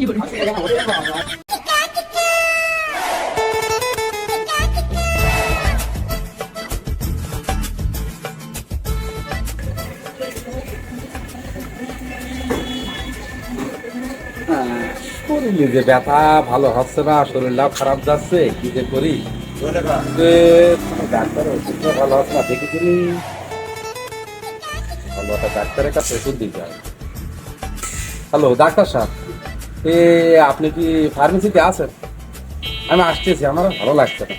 শরীরে যে ব্যথা ভালো হচ্ছে না, শরীরটাও খারাপ যাচ্ছে, কি যে করি? ডাক্তার ওষুধ তো ভালো হচ্ছে না, দেখি তুমি। ভালো একটা ডাক্তারের কাছে ওষুধ দিতে হয়। হ্যালো, ডাক্তার সাহেব। এ, আপনি কি ফার্মেসিতে আছেন? আমি আসতেছি, আমার ভালো লাগছে না।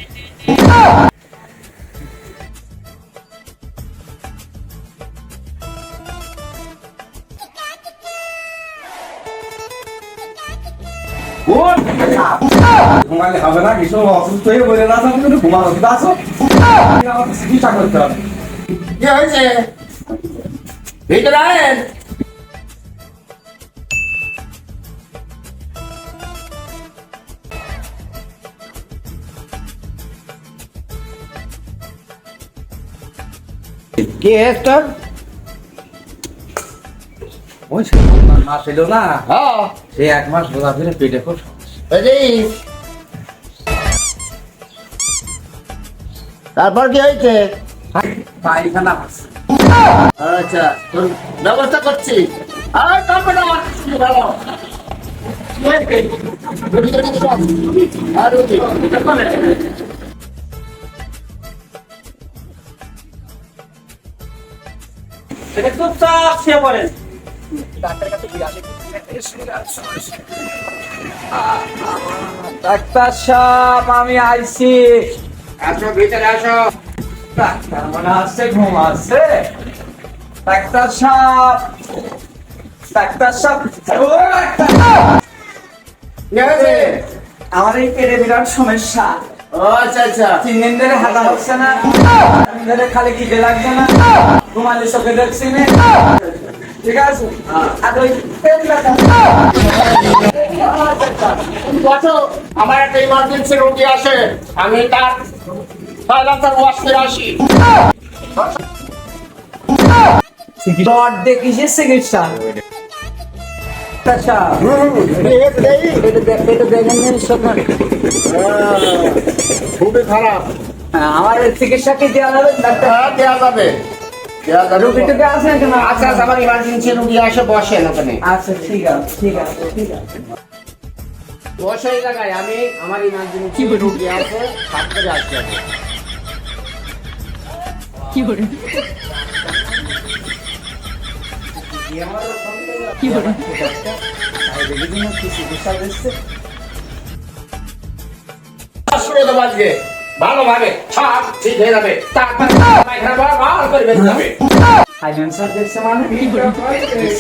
ঘুমালে হবে না, কিছু অসুস্থ হয়ে বলে না, তুমি কিন্তু চিকিৎসা করতে হবে। কি হয়েছে? আয়েন কি তোর ওই সে মাস এলো না হ্যাঁ সে এক মাস বোঝা ফিরে পেটে খুব তারপর কি হয়েছে পায়খানা আচ্ছা তোর ব্যবস্থা করছি আর তারপরে আমার ভালো আর রুটি। চুপচাপ শুয়ে পড়েন। ডাক্তার সাহেব আমি আইছি। আসো ভিতরে আসো। ডাক্তার মনে আছে ঘুম আছে? ডাক্তার সাহেব ডাক্তার সাহেব ও আমার এই পেটে বিরাট সমস্যা। ও আচ্ছা আচ্ছা। তিন দিন ধরে হাঁটা হচ্ছে না। খালি লাগছে না? চোখে দেখছি ঠিক আছে? আর ওই আমার একটা ইমার্জেন্সি রোগী আসে আমি তার সাইলেন্সার ওয়াশ করে আসি। ব্লড দিয়ে কিসের চিকিৎসা। আচ্ছা। খুবই খারাপ। আমার চিকিৎসা কি দেওয়া যাবে? ডাক্তার? হ্যাঁ দেওয়া যাবে। যাবে। আছে? আচ্ছা আচ্ছা, আমার ইমার্জেন্সি রুগী আসে বসেন ওখানে আচ্ছা ঠিক আছে ঠিক আছে ঠিক আছে বসে জায়গায় আমি আমার ইমার্জেন্সি রুগী আছে হাত করে আমি। শুনে দেবো আজকে। ভালোভাবে সব ঠিক হয়ে যাবে তারপর পায়খানা বড় ভালো করে বেরিয়ে যাবে সাইলেন্সার দেখছে মানে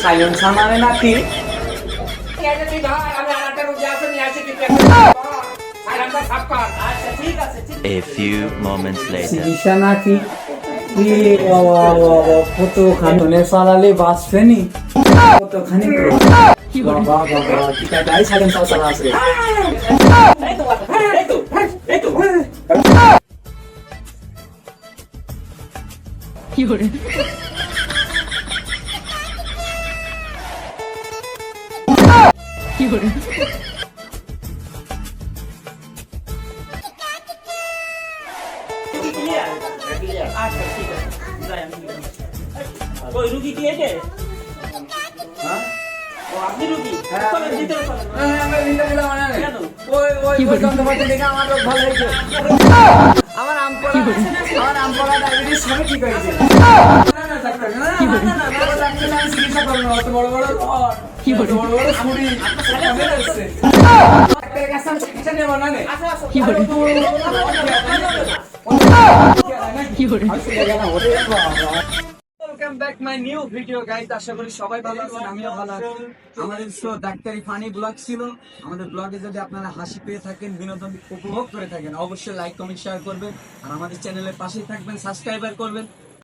সাইলেন্সার মানে নাকি কর। কর। A few moments later. নাকি কতখানি চালালে বাঁচবে নি কতখানি বাবা বাবা সাইলেন্সার চালা আছে ওই রুগী কি একে ও আপনি রুগী চলেন ভিতরে চলেন কেন ওই রোগ হয়েছে আমার আম আমার আম ডায়াবেটিস সবই ঠিক হয়েছে। বড় বড় বড় কি বড় বড় বড় ছুরি ডাক্তারের কাছে আমি চিকিৎসা নেব না নে? কি বলে কি ব্যাক নিউ ভিডিও আশা করি সবাই ভালো আমিও ভালো আছি। আমাদের ডাক্তারি ফানি ব্লগ ছিল। আমাদের ব্লগে যদি আপনারা হাসি পেয়ে থাকেন, বিনোদন উপভোগ করে থাকেন, অবশ্যই লাইক কমেন্ট শেয়ার করবেন। আর আমাদের চ্যানেলের পাশেই থাকবেন সাবস্ক্রাইবার করবেন।